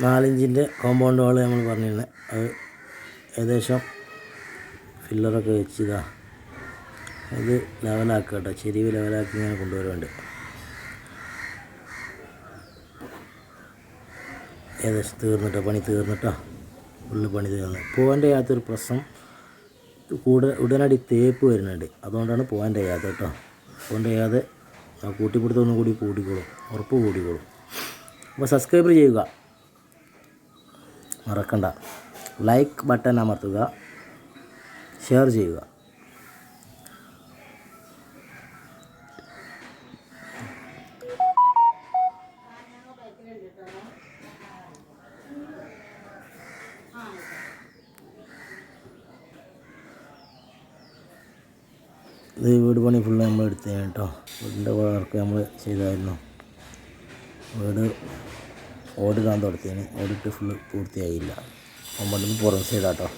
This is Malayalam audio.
നാലിഞ്ചിന്റെ കോമ്പൗണ്ട് വാൾ നമ്മൾ പറഞ്ഞിരുന്നത് അത് ഏകദേശം ഫില്ലറൊക്കെ വെച്ച് അത് ലെവലാക്കുക കേട്ടോ ചെരിവ് ലെവലാക്കി ഇങ്ങനെ കൊണ്ടുവരുന്നുണ്ട്. ഏകദേശം തീർന്നിട്ടോ? പണി തീർന്നിട്ടോ? ഉള്ളിൽ പണി തീർന്നു. പോകാന്റെ യാതൊരു പ്രശ്നം. കൂടെ ഉടനടി തേപ്പ് വരുന്നുണ്ട്. അതുകൊണ്ടാണ് പോകാൻ കഴിയാത്തത് കേട്ടോ. പോകാൻ കഴിയാതെ കൂട്ടിപ്പിടുത്തം കൂടി കൂടിക്കോളും. ഉറപ്പ് കൂടിക്കോളും. അപ്പോൾ സബ്സ്ക്രൈബ് ചെയ്യുക. മറക്കണ്ട. ലൈക്ക് ബട്ടൺ അമർത്തുക. ഷെയർ ചെയ്യുക. ഇത് വീട് പണി ഫുള്ള് നമ്മൾ എടുത്തതാണ് കേട്ടോ. വീടിന്റെ വർക്ക് നമ്മൾ ചെയ്തായിരുന്നു. വീട് ഓടിടാൻ തുടങ്ങിയതിന് ഓടിട്ട് ഫുള്ള് പൂർത്തിയായില്ല. ഒമ്പത് പുറം സൈഡാട്ടോ